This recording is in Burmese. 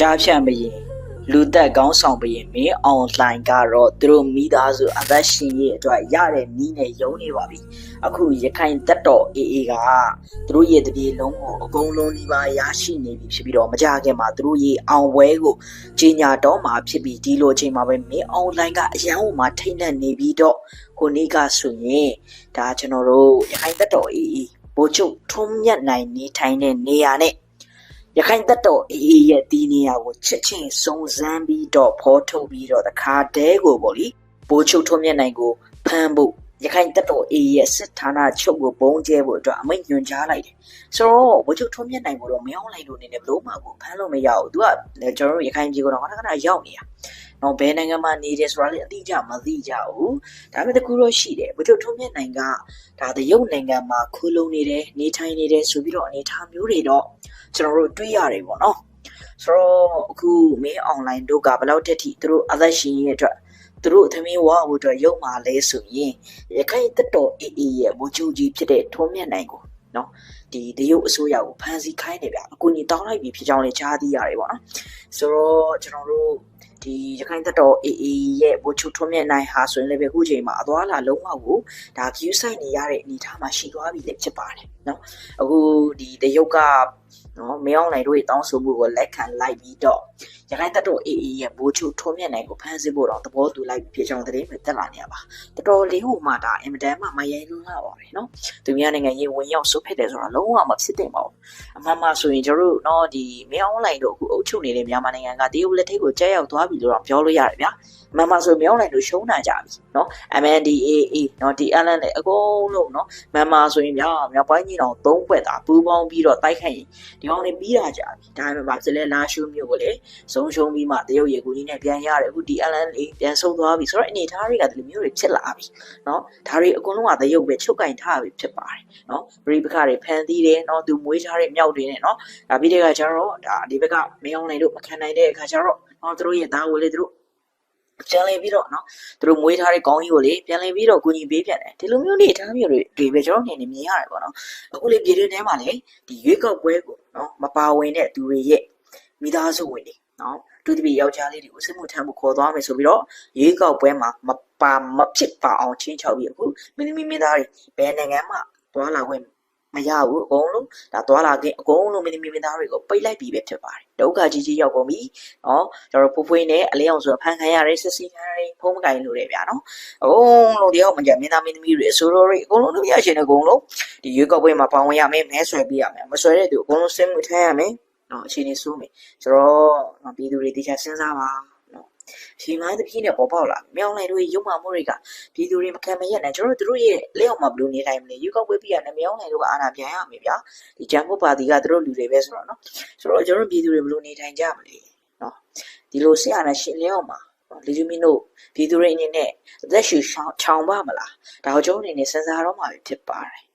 ကြားဖြတ်မရင်လူသက်ကောင်းဆောင်ပရင်မင်းအွန်လိုင်းကတော့သူတို့မိသားစုအသက်ရှင်ရေးအတွက်ရတဲ့နီးနဲ့ယုံနေပါပြီအခုရခိုင်တက်တော်အေးအေးကသူတို့ရဲ့တပြေလုံးကိုအကုန်လုံးဒီပါရရှိနေပြီဖြစ်ပြီးတော့မကြခင်မှာသူတို့ရဲ့အောင်ပွဲကိုကြီးညာတော့မှာဖြစ်ပြီးဒီလိုချိန်မှာပဲမင်းအွန်လိုင်းကအရန်ဟိုမှာထိတ်လန့်နေပြီးတော့ဟိုနေ့ကဆိုရင်ဒါကျွန်တော်တို့ရခိုင်တက်တော်အေးအေးဘိုးချုပ်ထုံးမြတ်နိုင်နေထိုင်တဲ့နေရာနဲ့ ရခိုင်တပ်တော်အေးအေးရဲ့ဒီနေရာကိုချက်ချင်းစုံစမ်းပြီးတော့ဖော်ထုတ်ပြီးတော့တခါတည်းကိုပေါ့လေဘိုးချုပ်ထုံးမြတ်နိုင်ကိုဖမ်းဖို့ရခိုင်တပ်တော်အေးရဲ့စစ်ဌာနချုပ်ကိုပုံကျဲဖို့အတွက်အမိန့်ညွှန်ကြားလိုက်တယ်ဆိုတော့ဘိုးချုပ်ထုံးမြတ်နိုင်ကိုတော့မရောက်လိုက်လို့နေနေဘလို့မှကိုဖမ်းလို့မရဘူးသူကလည်းကျွန်တော်တို့ရခိုင်ပြည်ကတော့ခဏခဏရောက်နေတာတော့ဘယ်နိုင်ငံမှာနေတယ်ဆိုတာလည်းအတိအကျမသိကြဘူးဒါပေမဲ့တကူတော့ရှိတယ်ဘိုးချုပ်ထုံးမြတ်နိုင်ကဒါတရုတ်နိုင်ငံမှာခူးလုံနေတယ်နေထိုင်နေတယ်ဆိုပြီးတော့အနေထားမျိုးတွေတော့ ကျွန်တော်တို့တွေးရတယ်ပေါ့နော်ဆိုတော့အခုမင်း online တို့ကဘယ်လောက်တက်ထိသူတို့အသက်ရှင်ရဲ့အတွက်သူတို့အသမီးဝါဖို့အတွက်ရုပ်မာလဲဆိုရင်ရခိုင်တက်တော်အေးအေးရဲ့မူဂျူကြီးဖြစ်တဲ့ထုံးမြတ်နိုင်ကိုနော်ဒီတရုတ်အစိုးရကိုဖမ်းဆီးခိုင်းနေဗျအကူကြီးတောင်းလိုက်ပြီဖြစ်ကြောင်းလည်းကြားသိရတယ်ပေါ့နော်ဆိုတော့ကျွန်တော်တို့ဒီရခိုင်တက်တော်အေးအေးရဲ့ဘူချူထုံးမြတ်နိုင်ဟာဆိုရင်လည်းပဲအခုချိန်မှာအသွားလာလုံးဝကိုဒါ view site နေရတဲ့အနေအထားမှာရှိသွားပြီလည်းဖြစ်ပါတယ်နော်အခုဒီတရုတ်ကနော်မင်းအောင်နိုင်တို့ရဲ့တောင်းဆိုမှုကိုလက်ခံလိုက်ပြီးတော့ရခိုင်တပ်တော်အေးအေးရဲ့ဘိုးချုပ်ထုံးမြတ်နိုင်ကိုဖမ်းဆီးဖို့တော့သဘောတူလိုက်ပြီးဖြစ်ကြောင်းသတင်းပဲတက်လာနေရပါတော်တော်လေးဟိုမှဒါအင်မတန်မှမယိုင်းလွန်းလာပါပဲနော်သူများနိုင်ငံရေးဝင်ရောက်ဆုတ်ဖက်တယ်ဆိုတာလုံးဝမဖြစ်သင့်ပါဘူးအမှန်မှဆိုရင်ကျွန်တော်တို့နော်ဒီမင်းအောင်နိုင်တို့အခုအုပ်ချုပ်နေတဲ့မြန်မာနိုင်ငံကတရုတ်လက်ထိပ်ကိုကြားရောက်သွားပြီလို့တော့ပြောလို့ရတယ်ဗျာအမှန်မှဆိုမင်းအောင်နိုင်တို့ရှုံးနိုင်ကြပြီနော် MNDAA နော်ဒီ Allen လည်းအကုန်လုံးနော်မန်မာဆိုရင်ဗျာမြောက်ပိုင်းကြီးတော်သုံးဘက်သာပူးပေါင်းပြီးတော့တိုက်ခိုက်ရင်ဒီကောင်တွေပြီးတာကြပြီဒါပေမဲ့ဗာစလဲလာရှုမျိုးကိုလေဆုံးရှုံးပြီးမှတရုတ်ရေကူကြီးနဲ့ပြန်ရတယ်အခုဒီ Allen လေးပြန်ဆုံးသွားပြီဆိုတော့အနေထားတွေကဒီလိုမျိုးတွေဖြစ်လာပြီနော်ဒါတွေအကုန်လုံးကတရုတ်ပဲချုပ်ကင်ထားပြီဖြစ်ပါတယ်နော်ပရိပခတွေဖန်သီးတယ်နော်သူမွေးထားတဲ့မြောက်တွေနဲ့နော်ဒါပြီးတဲ့အခါကျတော့ဒါဒီဘက်ကမင်းအောင်နိုင်တို့မခံနိုင်တဲ့အခါကျတော့နော်သူတို့ရဲ့သားကိုလေသူတို့ ပြန်လည်ပြီးတော့နော်သူတို့မွေးထားတဲ့ကောင်းကြီးကိုလေပြန်လည်ပြီးတော့ကိုကြီးပေးပြန်တယ်ဒီလိုမျိုးနေထားမျိုးတွေတွေပဲကျွန်တော်နေနေမြင်ရတယ်ပေါ့နော်အခုလေပြည်တွင်းထဲမှာလေဒီရွေးကောက်ပွဲကိုနော်မပါဝင်တဲ့သူတွေရဲ့မိသားစုဝင်တွေနော်သူတပည့်ယောက်ျားလေးတွေကိုစစ်မှုထမ်းမှုခေါ်သွားမယ်ဆိုပြီးတော့ရွေးကောက်ပွဲမှာမပါမဖြစ်ပါအောင်ချင်းချောက်ပြီးအခုမင်းသမီးမိသားတွေဘယ်နိုင်ငံမှသွားလာခွင့် မရဘူးအကုန်လုံးဒါသွားလာခြင်းအကုန်လုံးမင်းသမီးမိသားတွေကိုပိတ်လိုက်ပြီးပဲဖြစ်ပါတယ်ဒုက္ခကြီးကြီးရောက်ကုန်ပြီနော်ကျွန်တော်ဖွဖွေးနဲ့အလင်းအောင်ဆိုဖန်ခံရတဲ့စစ်စီခံရတဲ့ဖုံးမကင်လို့တယ်ဗျာနော်အကုန်လုံးတယောက်မကြမင်းသားမင်းသမီးတွေအစိုးရတွေအကုန်လုံးတို့ရရှင်အကုန်လုံးဒီရွေးကောက်ပွဲမှာပါဝင်ရမယ်မဲဆွဲပေးရမယ်မဆွဲတဲ့သူအကုန်လုံးစစ်မှုထမ်းရမယ်နော်အခြေအနေဆိုးမယ်ဆိုတော့ပြည်သူတွေတခြားစဉ်းစားပါ နော်ဒီမိုင်းတစ်ပြည့်နဲ့ပေါ်ပေါက်လာမြောင်းလိုက်တို့ရုံမှမှုတွေကပြည်သူတွေမခံမရက်နဲ့ကျွန်တော်တို့တို့ရဲ့လက်အောင်မှာဘလို့နေတိုင်းမလဲရွေးကောက်ပွဲပြရနဲ့မြောင်းလိုက်တို့ကအာဏာပြန်ရမယ်ဗျာဒီဂျမ်ဘုပါတီကတို့လူတွေပဲဆိုတော့နော်ဆိုတော့ကျွန်တော်တို့ပြည်သူတွေဘလို့နေထိုင်ကြမလဲနော်ဒီလိုဆရာနဲ့ရှင်လျောက်မှာလေဂျူမီနိုပြည်သူတွေအနေနဲ့အသက်ရှူချောင်ပါမလားဒါကိုကျွန်တော်အနေနဲ့စဉ်းစားတော့မှာဖြစ်ပါတယ်